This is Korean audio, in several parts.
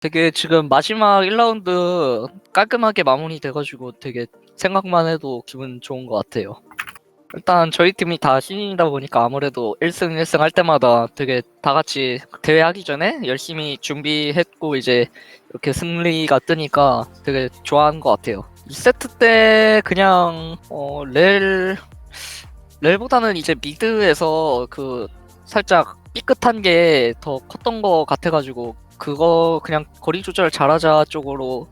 되게 지금 마지막 1라운드 깔끔하게 마무리돼가지고 되게 생각만 해도 기분 좋은 것 같아요. 일단 저희 팀이 다 신인이다 보니까 아무래도 1승 1승 할 때마다 되게 다 같이 대회 하기 전에 열심히 준비했고 이제 이렇게 승리가 뜨니까 되게 좋아하는 것 같아요. 2세트 때 그냥 어, 렐 렐보다는 이제 미드에서 그 살짝 삐끗한 게 더 컸던 것 같아가지고 그거 그냥 거리 조절 잘하자 쪽으로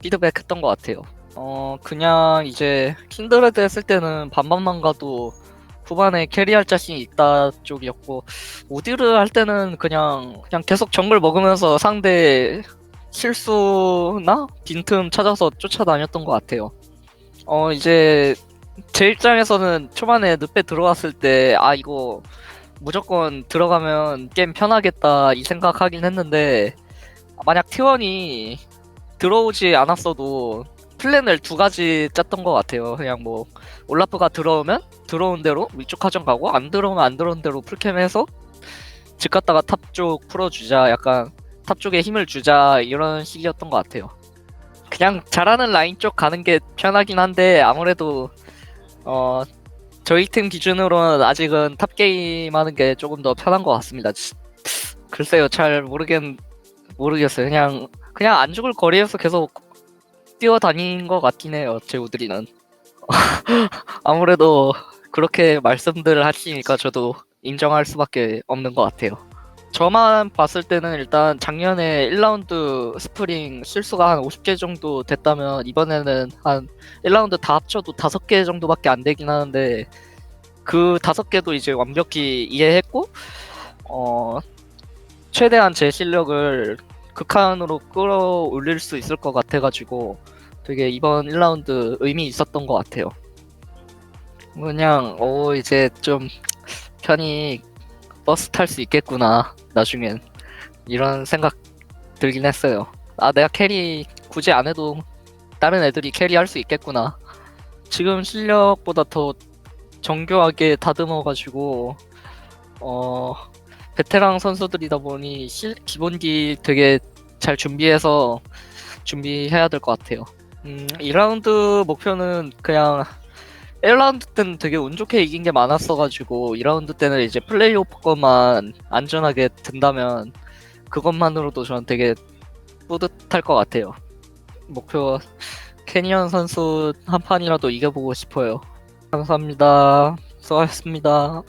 피드백 했던 것 같아요. 어 그냥 이제 킨드레드 했을 때는 반반만 가도 후반에 캐리할 자신이 있다 쪽이었고 오디르 할 때는 그냥 그냥 계속 정글 먹으면서 상대 실수나 빈틈 찾아서 쫓아다녔던 것 같아요. 어 이제 제 입장에서는 초반에 늪에 들어왔을 때 아 이거 무조건 들어가면 게임 편하겠다 이 생각하긴 했는데 만약 T1이 들어오지 않았어도 플랜을 두 가지 짰던 것 같아요. 그냥 뭐 올라프가 들어오면 들어온 대로 위쪽 하전 가고 안 들어오면 안 들어온 대로 풀캠해서 집 갔다가 탑 쪽 풀어주자 약간 탑 쪽에 힘을 주자 이런 식이었던 것 같아요. 그냥 잘하는 라인 쪽 가는 게 편하긴 한데 아무래도 어 저희 팀 기준으로는 아직은 탑 게임 하는 게 조금 더 편한 것 같습니다. 지- 글쎄요, 잘 모르겠 모르겠어요. 그냥 그냥 안 죽을 거리에서 계속 뛰어다닌 것 같긴 해요. 제 우드리는 아무래도 그렇게 말씀들을 하시니까 저도 인정할 수밖에 없는 것 같아요. 저만 봤을 때는 일단 작년에 1라운드 스프링 실수가 한 50개 정도 됐다면 이번에는 한 1라운드 다 합쳐도 5개 정도밖에 안 되긴 하는데 그 5개도 이제 완벽히 이해했고 어 최대한 제 실력을 극한으로 끌어올릴 수 있을 것 같아가지고 되게 이번 1라운드 의미 있었던 것 같아요. 그냥 오 이제 좀 편히 버스 탈 수 있겠구나 나중엔 이런 생각 들긴 했어요. 아 내가 캐리 굳이 안 해도 다른 애들이 캐리 할 수 있겠구나. 지금 실력보다 더 정교하게 다듬어가지고 어 베테랑 선수들이다 보니 실, 기본기 되게 잘 준비해서 준비해야 될 것 같아요. 음, 2라운드 목표는 그냥 1라운드 때는 되게 운 좋게 이긴 게 많았어가지고 2라운드 때는 이제 플레이오프 것만 안전하게 든다면 그것만으로도 저는 되게 뿌듯할 것 같아요. 목표 캐니언 선수 한 판이라도 이겨보고 싶어요. 감사합니다. 수고하셨습니다.